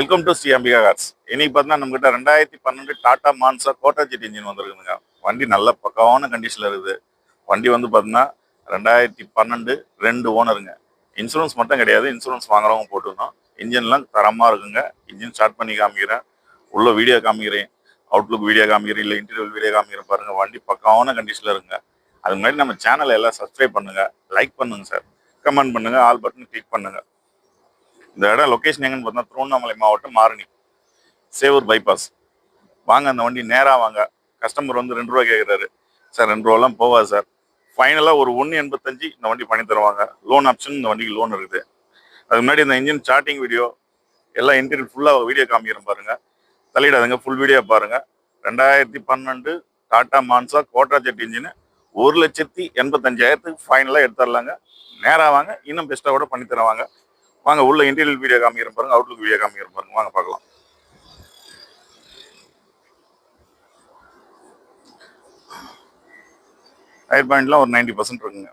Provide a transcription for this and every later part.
Welcome to Sri Ambika cars இன்னைக்கு பார்த்தா நம்மகிட்ட ரெண்டாயிரத்தி பன்னெண்டு Tata Monza Quadrajet engine வந்திருக்குதுங்க. வண்டி நல்ல பக்காவான கண்டிஷனில் இருக்குது. வண்டி வந்து பார்த்தீங்கன்னா ரெண்டாயிரத்தி பன்னெண்டு ரெண்டு ஓனருங்க. இன்சூரன்ஸ் மட்டும் கிடையாது இன்சூரன்ஸ் வாங்குறவங்க போட்டுருந்தோம். இன்ஜின்லாம் தரமாக இருக்குங்க. இன்ஜின் ஸ்டார்ட் பண்ணி காமிக்கிறேன். உள்ள வீடியோ காமிக்கிறேன். அவுட்லுக் வீடியோ காமிக்கிறேன். இல்லை இன்டர்வியூ வீடியோ காமிக்கிறேன். பாருங்கள் வண்டி பக்காவான கண்டிஷனில் இருக்குங்க. அது முன்னாடி நம்ம சேனலை எல்லாம் சப்ஸ்கிரைப் பண்ணுங்கள் லைக் பண்ணுங்கள் சார் கமெண்ட் பண்ணுங்கள் ஆல் பட்டன் கிளிக் பண்ணுங்கள் இந்த இடம் லொக்கேஷன் எங்கன்னு பார்த்தா திருவண்ணாமலை மாவட்டம் மாரணி சேவூர் பைபாஸ் வாங்க அந்த வண்டி நேராக வாங்க. கஸ்டமர் வந்து ரெண்டு ரூபா கேட்குறாரு சார் ரெண்டு ரூபாலாம் போவா சார். ஃபைனலாக ஒரு ஒன்று எண்பத்தஞ்சு இந்த வண்டி பண்ணி தருவாங்க. லோன் ஆப்ஷன் இந்த வண்டிக்கு லோன் இருக்குது. அதுக்கு முன்னாடி இந்த இன்ஜின் ஸ்டார்டிங் வீடியோ எல்லாம் இன்டீரியர் ஃபுல்லாக வீடியோ காமிக்கிறேன் பாருங்க. தலையிடாதுங்க ஃபுல் வீடியோ பாருங்க. ரெண்டாயிரத்தி பன்னெண்டு Tata Manza Quadrajet engine ஒரு லட்சத்தி எண்பத்தஞ்சாயிரத்துக்கு ஃபைனலாக எடுத்துடலாங்க. நேராக வாங்க இன்னும் பெஸ்ட்டாக கூட பண்ணி தருவாங்க. வாங்க உள்ள இன்டீரியல் வீடியோ காமிக்கிற பாருங்க அவுட்லுக் வீடியோ காமிக்கிற பாருங்க வாங்க பார்க்கலாம். டயர் பாயிண்ட்லாம் ஒரு நைன்டி பர்சன்ட் இருக்குங்க.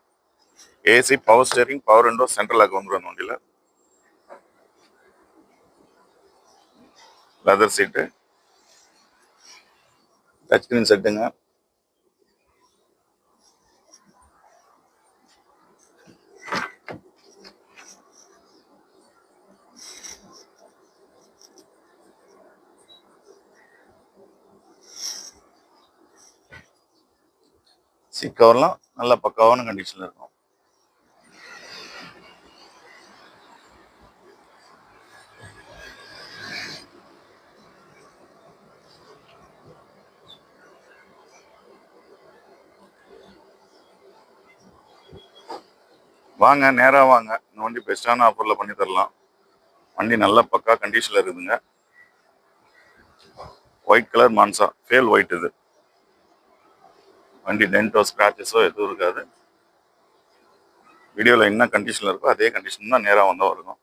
AC power steering power window central lock வந்துடும் அந்த வண்டியில். லெதர் சீட்டு டச் ஸ்கிரீன் செட்டுங்க சீட் கவர்லாம் நல்ல பக்காவான கண்டிஷனில் இருக்கும். வாங்க நேராக வாங்க. இந்த வண்டி பெஸ்ட்டான ஆஃபரில் பண்ணி தரலாம். வண்டி நல்ல பக்கா கண்டிஷனில் இருக்குதுங்க. White colour Manza. Pearl white இது. வண்டி டென்ட்டோ ஸ்க்ராச்சஸோ எதுவும் இருக்காது. வீடியோவில் என்ன கண்டிஷனில் இருக்கோ அதே கண்டிஷன் தான் நேராக வந்தால் இருக்கும்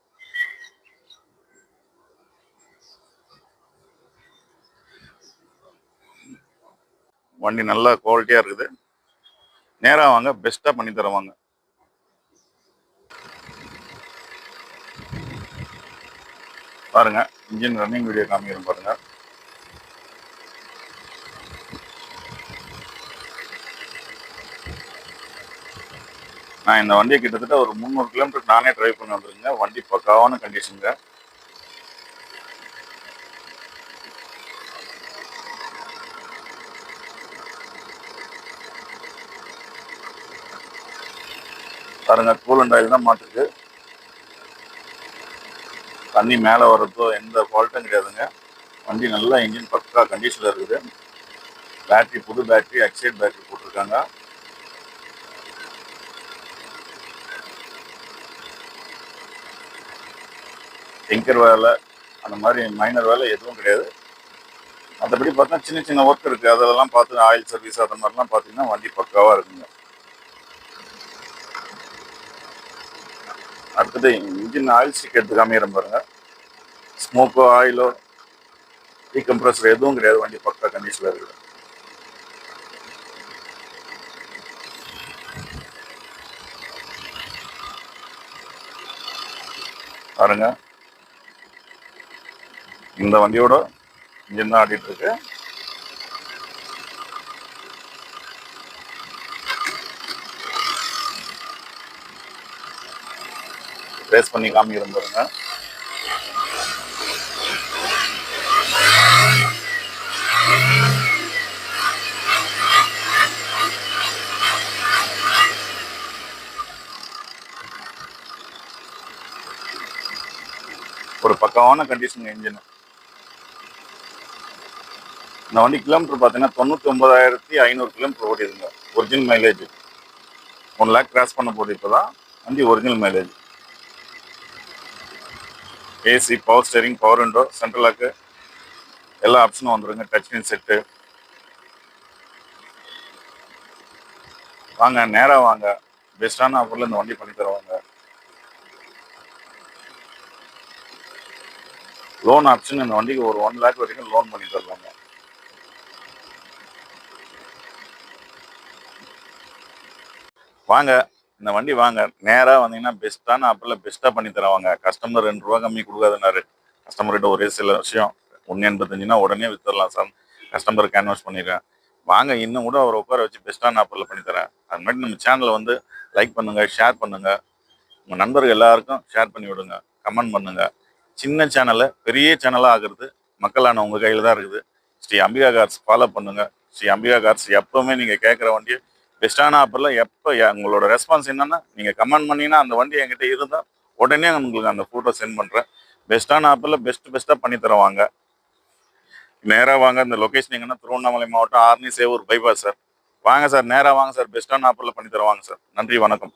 வண்டி நல்லா குவாலிட்டியாக இருக்குது. நேராக வாங்க பெஸ்ட்டாக பண்ணி தருவாங்க. பாருங்க இன்ஜின் ரன்னிங் வீடியோ காமிக்கிறேன் பாருங்கள் நான் இந்த வண்டியை கிட்டத்தட்ட ஒரு முந்நூறு கிலோமீட்டர் நானே டிரைவ் பண்ணி வந்துருங்க வண்டி பக்காவான கண்டிஷனுங்க பாருங்க கூலண்ட் ஆயில் தான் மாட்டுக்கு தண்ணி மேலே வர்றதோ எந்த ஃபால்ட்டும் கிடையாதுங்க. வண்டி நல்லா இன்ஜின் பக்கா கண்டிஷனில் இருக்குது. பேட்டரி புது பேட்டரி எக்ஸைட் பேட்டரி போட்டிருக்காங்க. டிங்கர் வேலை அந்த மாதிரி மைனர் வேலை எதுவும் கிடையாது. மற்றபடி பார்த்தா சின்ன சின்ன ஒர்க் இருக்குது அதெல்லாம் பார்த்து ஆயில் சர்வீஸ் அந்த மாதிரிலாம் பார்த்தீங்கன்னா வண்டி பக்காவாக இருக்குங்க. அடுத்தது இன்ஜின் ஆயில் ஸ்டிக் எடுத்து காமிக்கிறேன் பாருங்க. ஸ்மோக்கோ ஆயிலோ டீகம்ப்ரஸர் எதுவும் கிடையாது வண்டி பக்கா கண்டிஷனில் இருக்குது. பாருங்கள் இந்த வண்டியோட இன்ஜின் தான் ஆடிட்டு இருக்கு ரேஸ் பண்ணி காமிக்கிறேன் பாருங்க. ஒரு பக்கமான கண்டிஷன் இன்ஜின் இந்த வண்டி கிலோமீட்டர் பார்த்தீங்கன்னா தொண்ணூற்றி ஒன்பதாயிரத்தி ஐநூறு kilometre ஓடிடுங்க original mileage one lakh cross பண்ண போது இப்போ தான் வண்டி original mileage AC power steering power window central lock எல்லா ஆப்ஷனும் வந்துடுங்க டச் ஸ்க்ரீன் செட்டு வாங்க நேராக வாங்க. பெஸ்ட்டான ஆஃபரில் இந்த வண்டி பண்ணி தருவாங்க. லோன் ஆப்ஷன் இந்த வண்டிக்கு ஒரு ஒன் லேக் வரைக்கும் லோன் பண்ணி தருவாங்க வாங்க இந்த வண்டி வாங்க. நேராக வந்தீங்கன்னா பெஸ்ட்டான ஆப்பில் பெஸ்ட்டாக பண்ணி தருவாங்க. கஸ்டமர் ரெண்டு ரூபா கம்மி கொடுக்காதுனாரு கஸ்டமர்கிட்ட ஒரே சில விஷயம். ஒன்று எண்பத்தஞ்சுனா உடனே வித்துடலாம் சார் கஸ்டமர் கேன்வாஸ் பண்ணிடுறேன். வாங்க இன்னும் கூட அவரை உட்கார வச்சு பெஸ்ட்டான ஆப்பில் பண்ணித்தரேன். அது மாதிரி நம்ம சேனலை வந்து லைக் பண்ணுங்கள் ஷேர் பண்ணுங்கள் உங்கள் நண்பர்கள் எல்லாருக்கும் ஷேர் பண்ணி விடுங்க. கமெண்ட் பண்ணுங்கள் சின்ன சேனலை பெரிய சேனலாக ஆகிறது மக்களான உங்கள் கையில் தான் இருக்குது. ஸ்ரீ அம்பிகா கார்ஸ் ஃபாலோ பண்ணுங்கள் ஸ்ரீ அம்பிகா கார்ஸ் எப்போவுமே நீங்கள் கேட்குற வண்டியை பெஸ்ட்டான ஆஃபரில் எப்போ உங்களோட ரெஸ்பான்ஸ் என்னென்னா நீங்கள் கமெண்ட் பண்ணீங்கன்னா அந்த வண்டி என்கிட்ட இருந்தால் உடனே உங்களுக்கு அந்த ஃபோட்டோ சென்ட் பண்ணுறேன் பெஸ்ட்டான ஆப்பில் பெஸ்ட் பெஸ்ட்டாக பண்ணி தருவாங்க. நேராக வாங்க இந்த லொக்கேஷன் எங்கன்னா திருவண்ணாமலை மாவட்டம் ஆர்னி சேவூர் பைபாஸ் சார். வாங்க சார் நேராக வாங்க சார். பெஸ்ட்டான ஆஃபரில் பண்ணி தருவாங்க சார். நன்றி வணக்கம்.